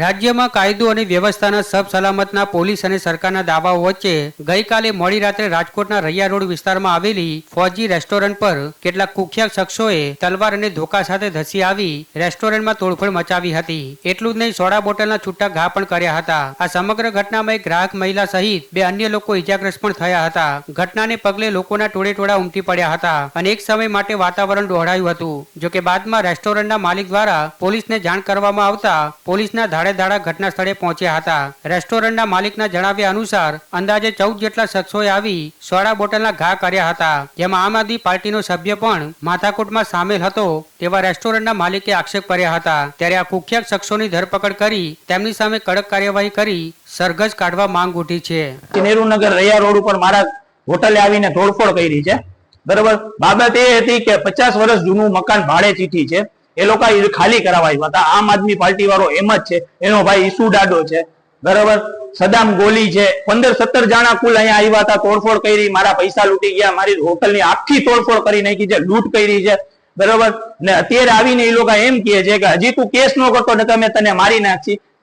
રાજ્યમાં કાયદો અને વ્યવસ્થાના સબ સલામતના પોલીસ અને સરકારના દાવાઓ વચ્ચે ગઈકાલે મોડી રાત્રે રાજકોટના રૈયા રોડ વિસ્તારમાં આવેલી ફોજી રેસ્ટોરન્ટ પર કેટલાક કુખ્યાત શખ્સોએ તલવાર અને ધોકા સાથે ધસી આવી રેસ્ટોરન્ટમાં તોડફોડ મચાવી હતી. એટલું જ નહીં, સોડા બોટલના છૂટા ઘા પણ કર્યા હતા. આ સમગ્ર ઘટનામાં એક ગ્રાહક મહિલા સહિત બે અન્ય લોકો ઇજાગ્રસ્ત પણ થયા હતા. ઘટનાને પગલે લોકોના ટોળે ટોળા ઉમટી પડ્યા હતા અને એક સમય માટે વાતાવરણ દોહડાયું હતું. જોકે બાદમાં રેસ્ટોરન્ટના માલિક દ્વારા પોલીસને જાણ કરવામાં આવતા પોલીસના ધાડે ધાડા ઘટના સ્થળે પહોંચ્યા હતા. રેસ્ટોરન્ટના માલિકના જણાવ્યા અનુસાર, અંદાજે ચૌદ જેટલા શખ્સોએ આવી સોડા બોટલના ઘા કર્યા હતા. જેમાં આમ આદમી પાર્ટીનો સભ્ય પણ માથાકૂટમાં સામેલ હતો તેવા રેસ્ટોરન્ટના માલિકે આક્ષેપ કર્યા હતા. ત્યારે આ કુખ્યાત શખ્સોની ધરપકડ કરી તેમની સામે કડક કાર્યવાહી કરી સરઘસ કાઢવા માંગ ઉઠી છે. નેહરુનગર રૈયા રોડ ઉપર મારા હોટલે આવીને તોડફોડ કરી છે. બરોબર? બાબત એ હતી કે પચાસ વર્ષ જૂનું મકાન ભાડે ચીઠી છે. એ લોકો ખાલી કરાવવા આવ્યા હતા. આમ આદમી પાર્ટી વાળો એમ જ છે. એનો ભાઈ ઈસુ ડાડો છે. બરોબર? સદામ ગોલી છે. પંદર સત્તર જણા કુલ અહીંયા આવ્યા હતા, તોડફોડ કરી, મારા પૈસા લૂંટી ગયા, મારી હોટલની આખી તોડફોડ કરી નાખી છે, લૂંટ કરી છે. બરોબર? ને અત્યારે આવીને એ લોકો એમ કહે છે કે હજી તું કેસ ન કરતો ને તમે તને મારી નાખી.